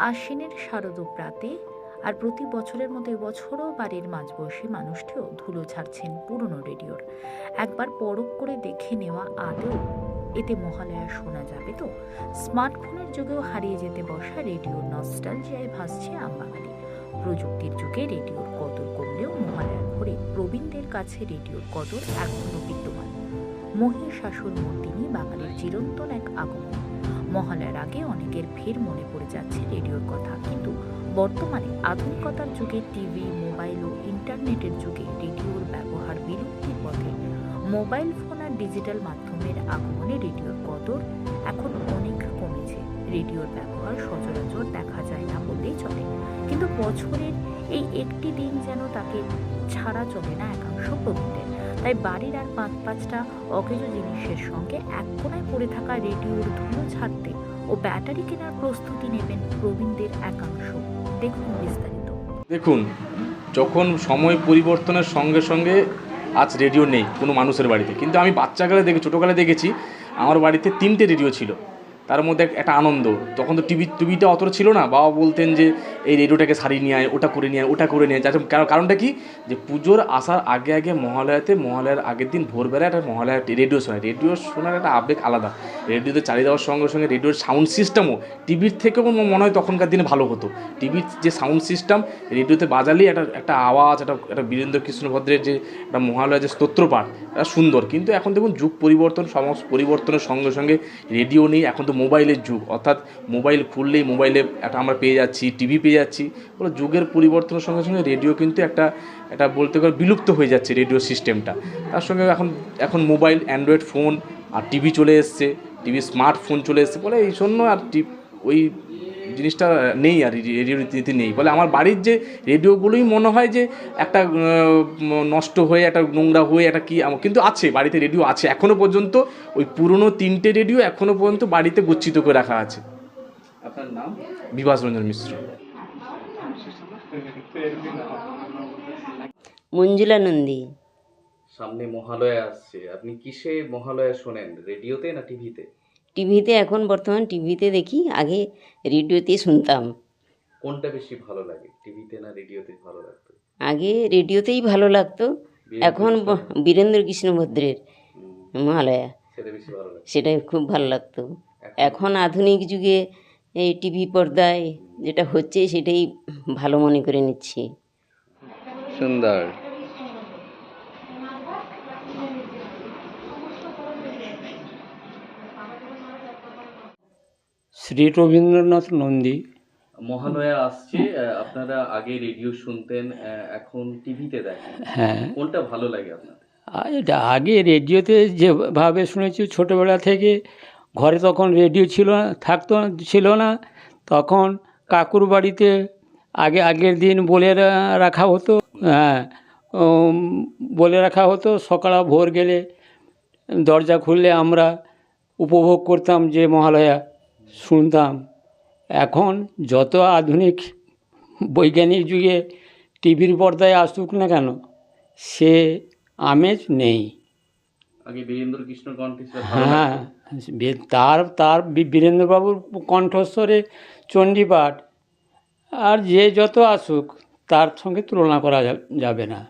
আশ্বিনের শারদ প্রাতে আর প্রতি বছরের মতো এবছরও বাড়ির মাঝবয়সী মানুষটিও ধুলো ছাড়ছেন পুরনো রেডিওর। একবার পরখ করে দেখে নেওয়া আদৌ এতে মহালয়া শোনা যাবে তো? স্মার্টফোনের যুগেও হারিয়ে যেতে বসা রেডিওর নস্টালজিয়ায় ভাসছে আমবাগানে প্রযুক্তির যুগে রেডিওর কদর কমলেও মহালয়ার ঘরে প্রবীণদের কাছে রেডিওর কদর এখনও বিদ্যমান। মহিষাসুর মূর্তিনি বাঙালির চিরন্তন এক আগমন। মহালয়ার আগে অনেকের ফের মনে পড়ে যাচ্ছে রেডিওর কথা। কিন্তু বর্তমানে আধুনিকতার যুগে টিভি, মোবাইল ও ইন্টারনেটের যুগে রেডিওর ব্যবহার বিলুপ্তির পথে। মোবাইল ফোন আর ডিজিটাল মাধ্যমের আগমনে রেডিওর কদর এখন অনেক কমেছে। রেডিওর ব্যবহার সচরাচর দেখা যায় না বললেই চলে। কিন্তু বছরের এই একটি দিন যেন তাকে ছাড়া চলে না একাংশ প্রবীণদের তাই বাড়ির আর পাঁচ পাঁচটা অকেজো জিনিসের সঙ্গে এক কোনায় পড়ে থাকা রেডিওর ধুলো ছাড়তে ও ব্যাটারি কেনার প্রস্তুতি নেবেন প্রবীণদের একাংশ। দেখুন বিস্তারিত। দেখুন, যখন সময় পরিবর্তনের সঙ্গে সঙ্গে আজ রেডিও নেই কোনো মানুষের বাড়িতে, কিন্তু আমি বাচ্চাকালে দেখে, ছোটোকালে দেখেছি, আমার বাড়িতে তিনটে রেডিও ছিল। তার মধ্যে একটা আনন্দ, তখন তো টিভি, টিভিটা অতটা ছিল না, বাবা বলতেন যে এই রেডিওটাকে সারিয়ে নিয়ে আয়, ওটা করে নিয়ে আয়, ওটা করে নিয়ে যাতে কারণ, কারণটা কি? যে পুজোর আসার আগে আগে মহালয়াতে, মহালয়ার আগের দিন ভোরবেলা একটা মহালয়া রেডিও শোনায় রেডিও শোনার একটা আবেগ আলাদা। রেডিওতে চালিয়ে দেওয়ার সঙ্গে সঙ্গে রেডিওর সাউন্ড সিস্টেমও টিভির থেকেও মনে হয় তখনকার দিনে ভালো হতো। টিভির যে সাউন্ড সিস্টেম রেডিওতে বাজালেই একটা একটা আওয়াজ, একটা একটা বীরেন্দ্র কৃষ্ণ ভদ্রের যে একটা মহালয়া যে স্তোত্রপাঠ এটা সুন্দর। কিন্তু এখন দেখুন যুগ পরিবর্তন, সমস্ত পরিবর্তনের সঙ্গে সঙ্গে রেডিও নেই, এখন তো মোবাইলের যুগ। অর্থাৎ মোবাইল খুললেই মোবাইলে একটা আমরা পেয়ে যাচ্ছি টিভি পেয়ে যাচ্ছি। বলে যুগের পরিবর্তনের সঙ্গে সঙ্গে রেডিও কিন্তু একটা একটা বলতে গেলে বিলুপ্ত হয়ে যাচ্ছে রেডিও সিস্টেমটা তার সঙ্গে এখন এখন মোবাইল অ্যান্ড্রয়েড ফোন আর টিভি চলে এসছে টিভি স্মার্টফোন চলে এসছে বলে এই জন্য আর টি ওই জিনিসটা নেই আর রেডিও রীতিনীতি নেই। বলে আমার বাড়ির যে রেডিওগুলোই মনে হয় যে একটা নষ্ট হয়ে একটা নোংরা হয়ে একটা কি কিন্তু আছে বাড়িতে রেডিও আছে। এখনও পর্যন্ত ওই পুরনো তিনটে রেডিও এখনও পর্যন্ত বাড়িতে গচ্ছিত করে রাখা আছে। আপনার নাম? বিভাস রঞ্জন মিশ্র। মঞ্জুলা নন্দী। সামনে মহালয়া আসছে। আপনি কিসে মহালয়া শোনেন রেডিওতে না টিভিতে? টিভিতে এখন বর্তমান টিভিতে দেখি আগে রেডিওতে শুনতাম। কোনটা বেশি ভালো লাগে টিভিতে না রেডিওতে ভালো লাগতো? আগে রেডিওতেই ভালো লাগতো। এখন বীরেন্দ্র কৃষ্ণ ভদ্রের মহালয়া। সেটা খুব ভালো লাগতো। এখন আধুনিক যুগে এই টিভি পর্দায় যেটা হচ্ছে সেটাই ভালো মনে করে নিচ্ছি। সুন্দর। শ্রী রবীন্দ্রনাথ নন্দী। মহালয়া আসছে আপনারা আগে রেডিও শুনতেন আহ, এখন টিভিতে দেখেন। হ্যাঁ। কোনটা ভালো লাগে আপনার আর এটা আগে রেডিওতে যেভাবে শুনেছি ছোটোবেলা থেকে ঘরে তখন রেডিও ছিল না, থাকতো ছিল না। তখন কাকুর বাড়িতে আগে, আগের দিন বলে রাখা হতো হ্যাঁ বলে রাখা হতো, সকালে ভোর গেলে দরজা খুললে আমরা উপভোগ করতাম যে মহালয়া, শুনতাম। এখন যত আধুনিক বৈজ্ঞানিক যুগে টিভির পর্দায় আসুক না কেন, সে আমেজ নেই। আগে বীরেন্দ্র কৃষ্ণ লাগতো। হ্যাঁ তার তার বীরেন্দ্রবাবুর কণ্ঠস্বরে চণ্ডীপাঠ আর যে যত আসুক তার সঙ্গে তুলনা করা যাবে ছিল। না